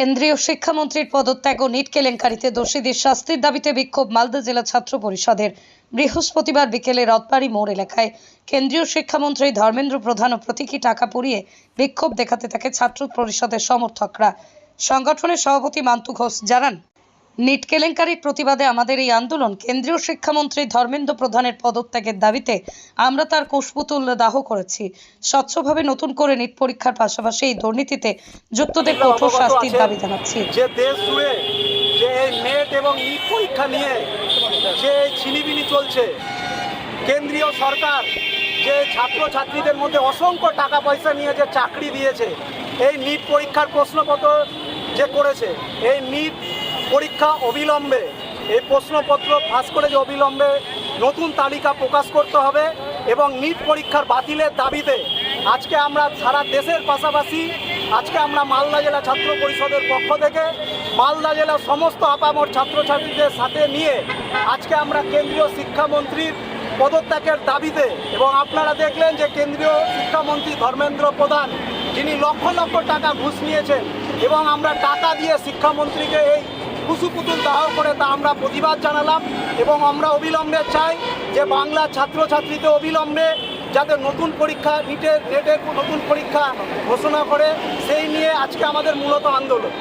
কেন্দ্রীয় শিক্ষামন্ত্রীর পদত্যাগ ও নিট কেলেঙ্কারিতে দোষীদের শাস্তির দাবিতে বিক্ষোভ মালদা জেলা ছাত্র পরিষদের বৃহস্পতিবার বিকেলে রথবাড়ি মোড় এলাকায়। কেন্দ্রীয় শিক্ষামন্ত্রী ধর্মেন্দ্র প্রধান ও প্রতীকী টাকা পরিয়ে বিক্ষোভ দেখাতে থাকে ছাত্র পরিষদের সমর্থকরা। সংগঠনের সভাপতি মান্তু ঘোষ জানান নিট কেলেঙ্কারির প্রতিবাদে আমাদের এই আন্দোলন কেন্দ্রীয় শিক্ষামন্ত্রী ধর্মেন্দ্র প্রধানের পদত্যাগের দাবিতে আমরা তার কুশপুতুল দাহ করেছি। স্বচ্ছভাবে নতুন করে নিট পরীক্ষার পাশাপাশি এই দুর্নীতিতে যুক্তদের কঠোর শাস্তির দাবি জানাচ্ছি। যে দেশ জুড়ে যে এই নেট এবং নিট পরীক্ষা নিয়ে যে ছিনিবিনি চলছে কেন্দ্রীয় সরকার যে ছাত্রছাত্রীদের মধ্যে অসংখ্য টাকা পয়সা নিয়ে যে চাকরি দিয়েছে এই নিট পরীক্ষার প্রশ্নপত্র যে করেছে এই নিট পরীক্ষা অবিলম্বে, এই প্রশ্নপত্র ফাঁস করে যে অবিলম্বে নতুন তালিকা প্রকাশ করতে হবে এবং নিট পরীক্ষার বাতিলের দাবিতে আজকে আমরা সারা দেশের পাশাপাশি, আজকে আমরা মালদা জেলা ছাত্র পরিষদের পক্ষ থেকে, মালদা জেলার সমস্ত আপামর ছাত্রছাত্রীদের সাথে নিয়ে আজকে আমরা কেন্দ্রীয় শিক্ষামন্ত্রীর পদত্যাগের দাবিতে এবং আপনারা দেখলেন যে কেন্দ্রীয় শিক্ষামন্ত্রী ধর্মেন্দ্র প্রধান, যিনি লক্ষ লক্ষ টাকা ঘুষ নিয়েছেন এবং আমরা টাকা দিয়ে শিক্ষামন্ত্রীকে এই কুসুপুতুল দাহ করে তা আমরা প্রতিবাদ জানালাম এবং আমরা অবিলম্বে চাই যে বাংলা ছাত্রছাত্রীতে অবিলম্বে যাতে নতুন পরীক্ষা নিটের নেটের নতুন পরীক্ষা ঘোষণা করে। সেই নিয়ে আজকে আমাদের মূলত আন্দোলন।